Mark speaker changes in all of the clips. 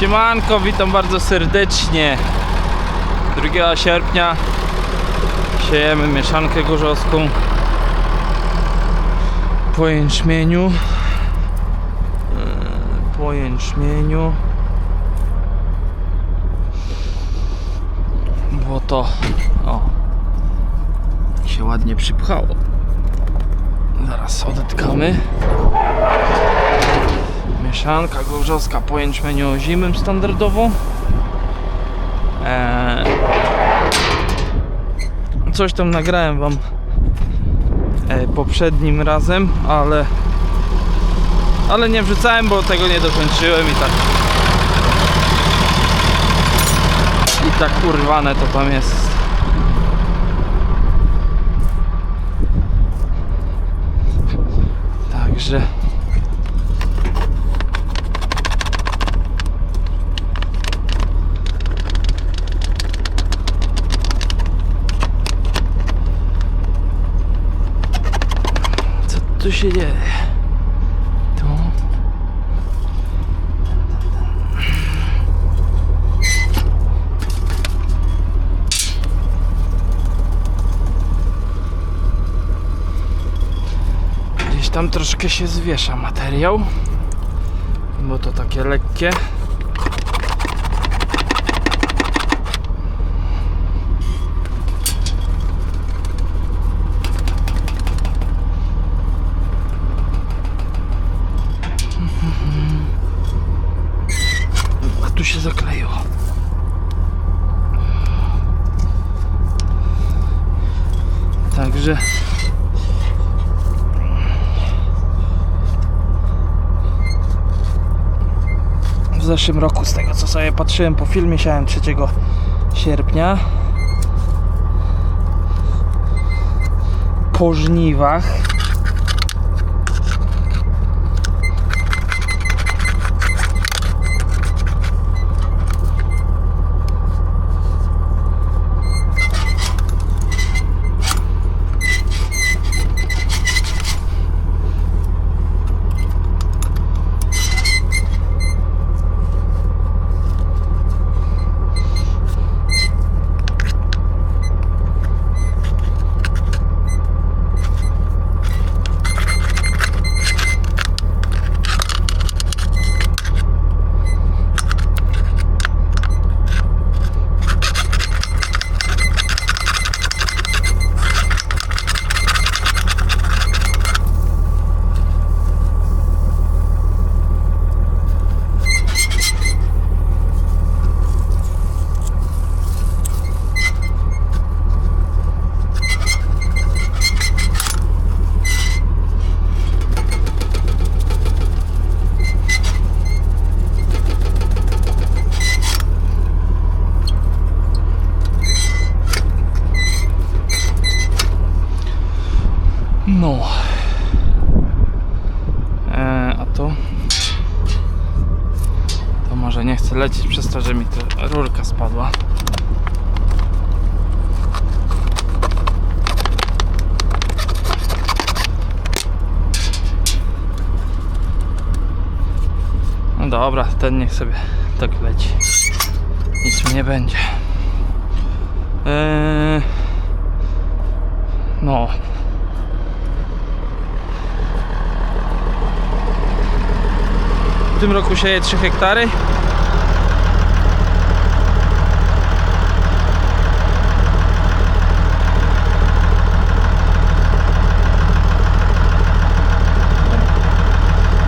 Speaker 1: Siemanko, witam bardzo serdecznie. 2 sierpnia siejemy mieszankę gorzowską po jęczmieniu. Yy, Po jęczmieniu. Bo to o się ładnie przypchało. Zaraz odetkamy. Mieszanka gorzowska po jęczmieniu zimym standardowo. Eee, coś tam nagrałem wam e, poprzednim razem, ale ale nie wrzucałem, bo tego nie dokończyłem i tak i tak urwane to tam jest. Także Co tu się dzieje? Tu. Gdzieś tam troszkę się zwiesza materiał, bo to takie lekkie. A tu się zakleiło. Także w zeszłym roku, z tego co sobie patrzyłem po filmie, siałem 3 sierpnia. Po żniwach. No. E, a to. To może nie chcę lecieć przez to, że mi ta rurka spadła. No dobra, ten niech sobie tak leci. Nic mi nie będzie. Eee, no, tym roku sieje 3 hektary.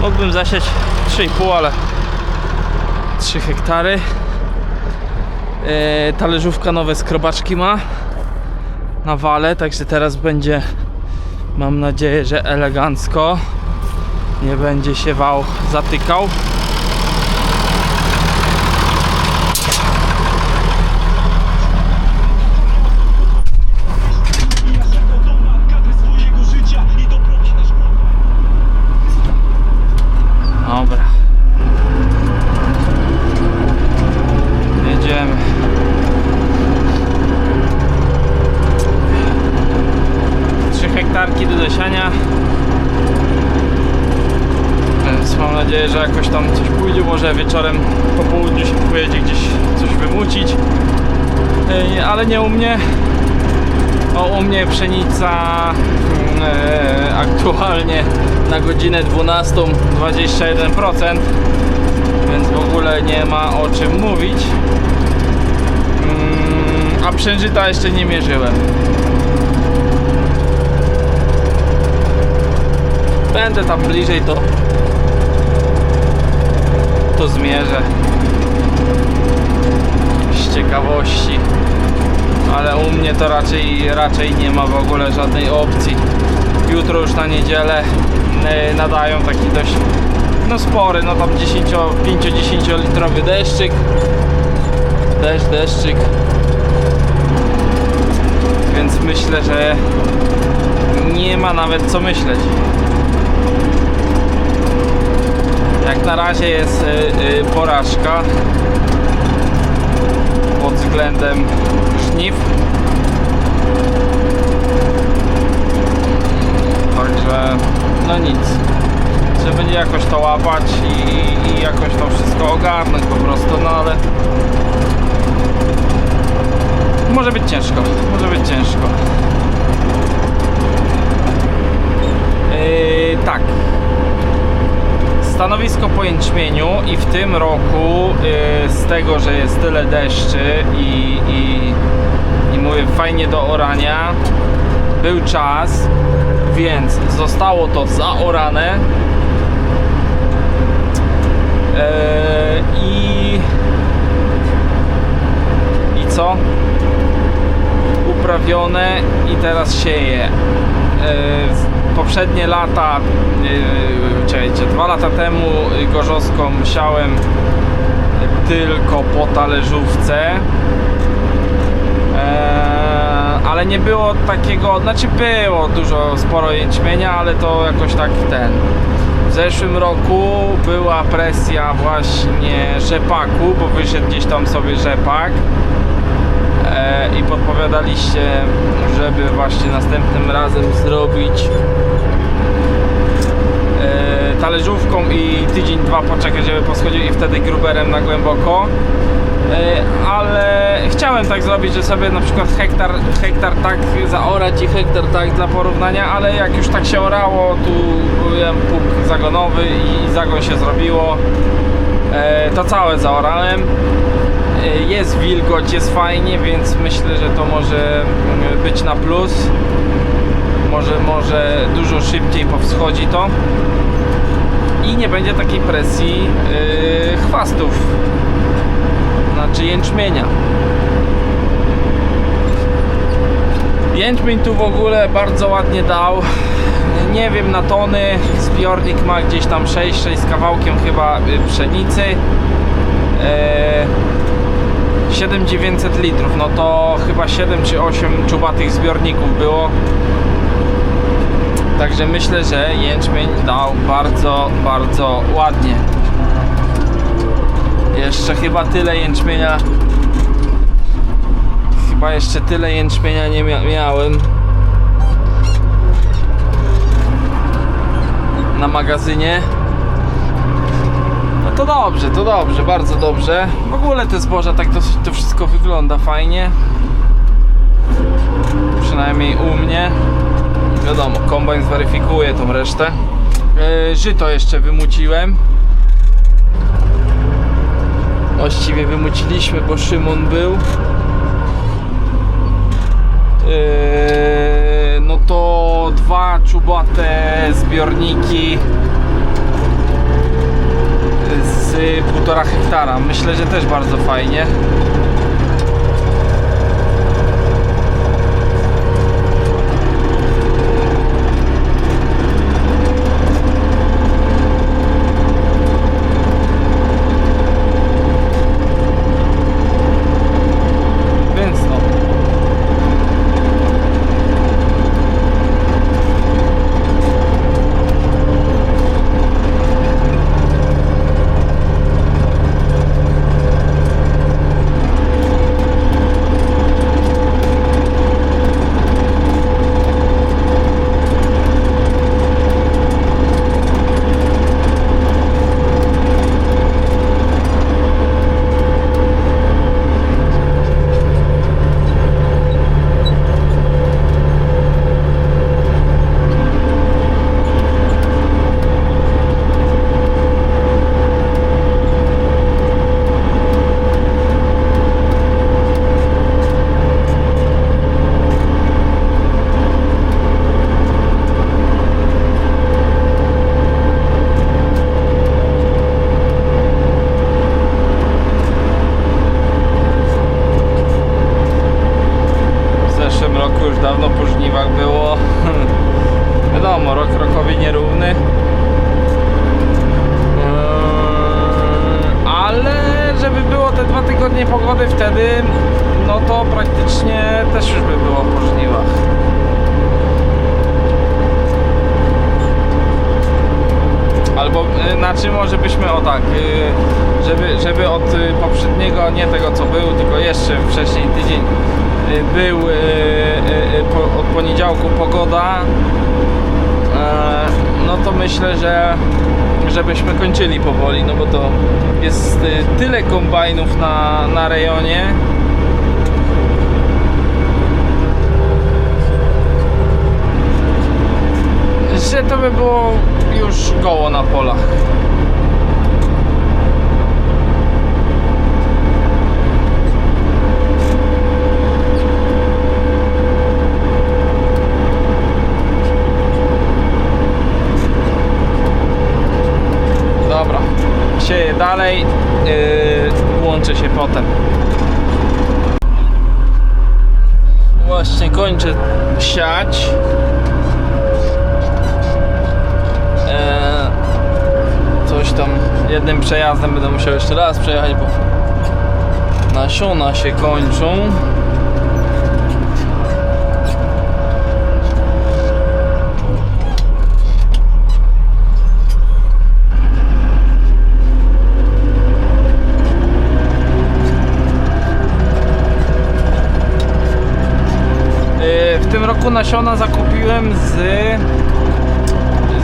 Speaker 1: Mógłbym zasiać 3,5, ale 3 hektary. Yy, talerzówka nowe skrobaczki ma na wale, także teraz będzie mam nadzieję, że elegancko nie będzie się wał zatykał. Dobra. Jedziemy. Trzy hektarki do dosiania. Więc mam nadzieję, że jakoś tam coś pójdzie, może wieczorem po południu się pojedzie gdzieś coś wymucić. Ale nie u mnie. O, u mnie pszenica mm, e, aktualnie na godzinę 12 21%, więc w ogóle nie ma o czym mówić. Mm, a przężyta jeszcze nie mierzyłem. Będę tam bliżej to to zmierzę. Z ciekawości. Ale u mnie to raczej raczej nie ma w ogóle żadnej opcji. Jutro już na niedzielę e, nadają taki dość no spory, no tam 5-10 litrowy deszczyk. Deszcz, deszczyk. Więc myślę, że nie ma nawet co myśleć jak na razie jest y, y, porażka pod względem żniw. Także no nic. Trzeba będzie jakoś to łapać i, i jakoś to wszystko ogarnąć po prostu, no ale może być ciężko, może być ciężko. Yy, tak, stanowisko po jęczmieniu i w tym roku y, z tego, że jest tyle deszczy i, i, i mówię fajnie do orania był czas, więc zostało to zaorane e, i i co? uprawione i teraz sieje e, poprzednie lata, czekajcie, dwa lata temu gorzowską siałem tylko po talerzówce. Eee, ale nie było takiego, znaczy było dużo, sporo jęczmienia, ale to jakoś tak ten. W zeszłym roku była presja właśnie rzepaku, bo wyszedł gdzieś tam sobie rzepak i podpowiadaliście, żeby właśnie następnym razem zrobić e, talerzówką i tydzień, dwa poczekać, żeby poschodził i wtedy gruberem na głęboko. E, ale chciałem tak zrobić, że sobie na przykład hektar, hektar tak zaorać i hektar tak dla porównania, ale jak już tak się orało, tu byłem pług zagonowy i zagon się zrobiło, e, to całe zaorałem E, jest wilgoć, jest fajnie, więc myślę, że to może mm, być na plus. Może, może dużo szybciej powschodzi to i nie będzie takiej presji yy, chwastów, znaczy jęczmienia. Jęczmień tu w ogóle bardzo ładnie dał. Nie wiem na tony, zbiornik ma gdzieś tam 6-6 z kawałkiem chyba y, pszenicy. Yy, 7900 litrów, no to chyba 7 czy 8 czubatych zbiorników było. Także myślę, że jęczmień dał bardzo, bardzo ładnie. Jeszcze chyba tyle jęczmienia. Chyba jeszcze tyle jęczmienia nie mia miałem. Na magazynie to dobrze, to dobrze, bardzo dobrze. W ogóle te zboża tak to, to wszystko wygląda fajnie. Przynajmniej u mnie. Wiadomo, kombajn zweryfikuje tą resztę. Yy, żyto jeszcze wymuciłem. Właściwie wymuciliśmy, bo Szymon był. Yy, no to dwa czubate zbiorniki półtora hektara. Myślę, że też bardzo fajnie. Więc no. tygodnie pogody wtedy, no to praktycznie też już by było po żniwach. Albo y, znaczy może byśmy o tak, y, żeby, żeby od y, poprzedniego, nie tego co był, tylko jeszcze wcześniej tydzień y, był y, y, po, od poniedziałku pogoda, e, no to myślę, że żebyśmy kończyli powoli, no bo to jest tyle kombajnów na, na rejonie. Że to by było już goło na polach. Dobra, sieję dalej, yy, łączę się potem. Właśnie kończę siać. Eee, coś tam jednym przejazdem będę musiał jeszcze raz przejechać, bo nasiona się kończą. Roku nasiona zakupiłem z,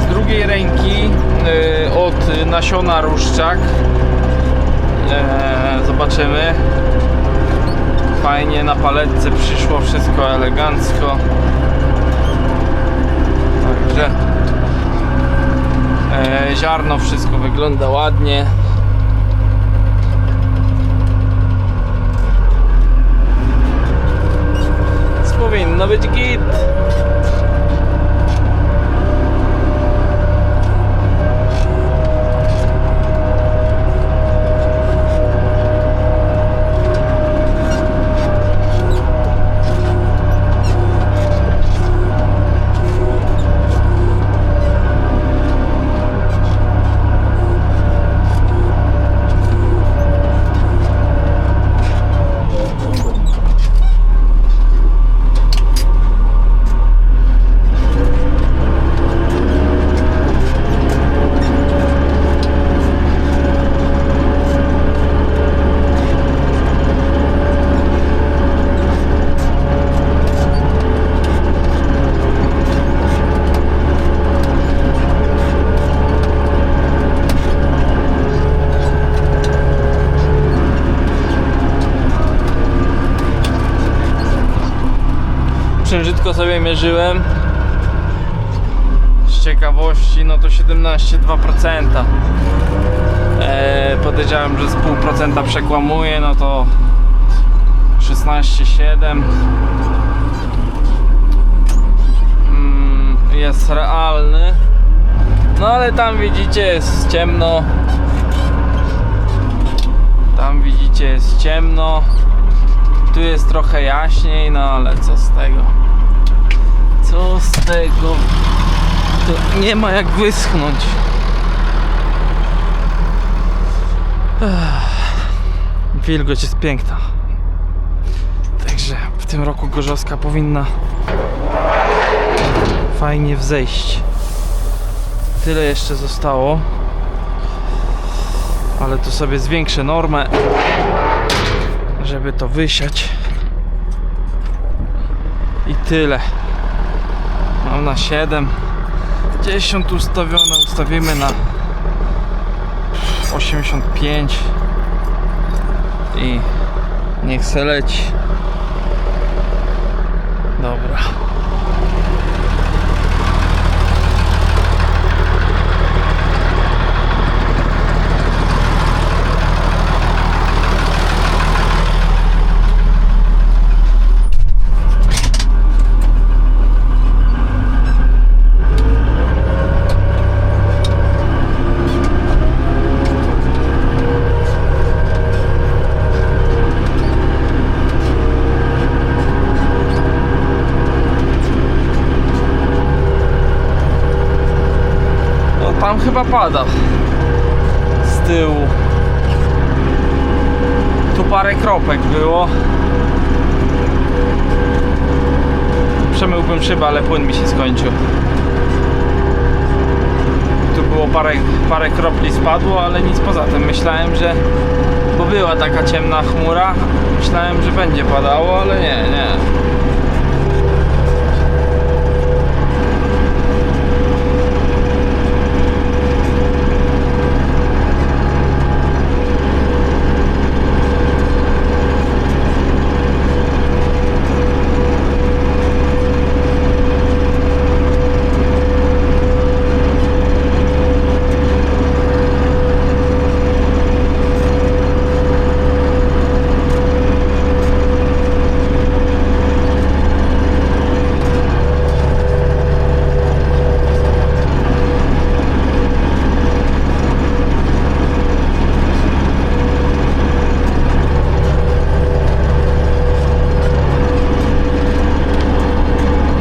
Speaker 1: z drugiej ręki yy, od nasiona Ruszczak. Yy, Zobaczymy. Fajnie na paletce przyszło wszystko elegancko. Także yy, ziarno wszystko wygląda ładnie. Więc powinno być git. Księżytko sobie mierzyłem. Z ciekawości, no to 17,2%. Eee, podejrzewam, że z pół procenta przekłamuje, no to 16,7 mm, jest realny. No ale tam widzicie jest ciemno. Tam widzicie jest ciemno. Tu jest trochę jaśniej, no ale co z tego? Tego? To nie ma jak wyschnąć. Wilgoć jest piękna. Także w tym roku Gorzowska powinna fajnie wzejść. Tyle jeszcze zostało. Ale tu sobie zwiększę normę żeby to wysiać i tyle mam na 7 10 ustawione ustawimy na 85 i niech se leci. Dobra No tam chyba pada z tyłu. Tu parę kropek było. Przemyłbym szybę, ale płyn mi się skończył. Tu było parę, parę kropli spadło, ale nic poza tym. Myślałem, że... Bo była taka ciemna chmura. Myślałem, że będzie padało, ale nie, nie.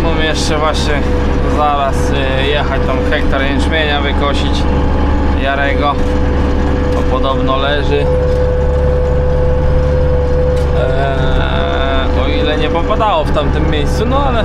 Speaker 1: Mam jeszcze właśnie zaraz y, jechać tam hektar jęczmienia wykosić Jarego. To podobno leży. Eee, o ile nie popadało w tamtym miejscu, no ale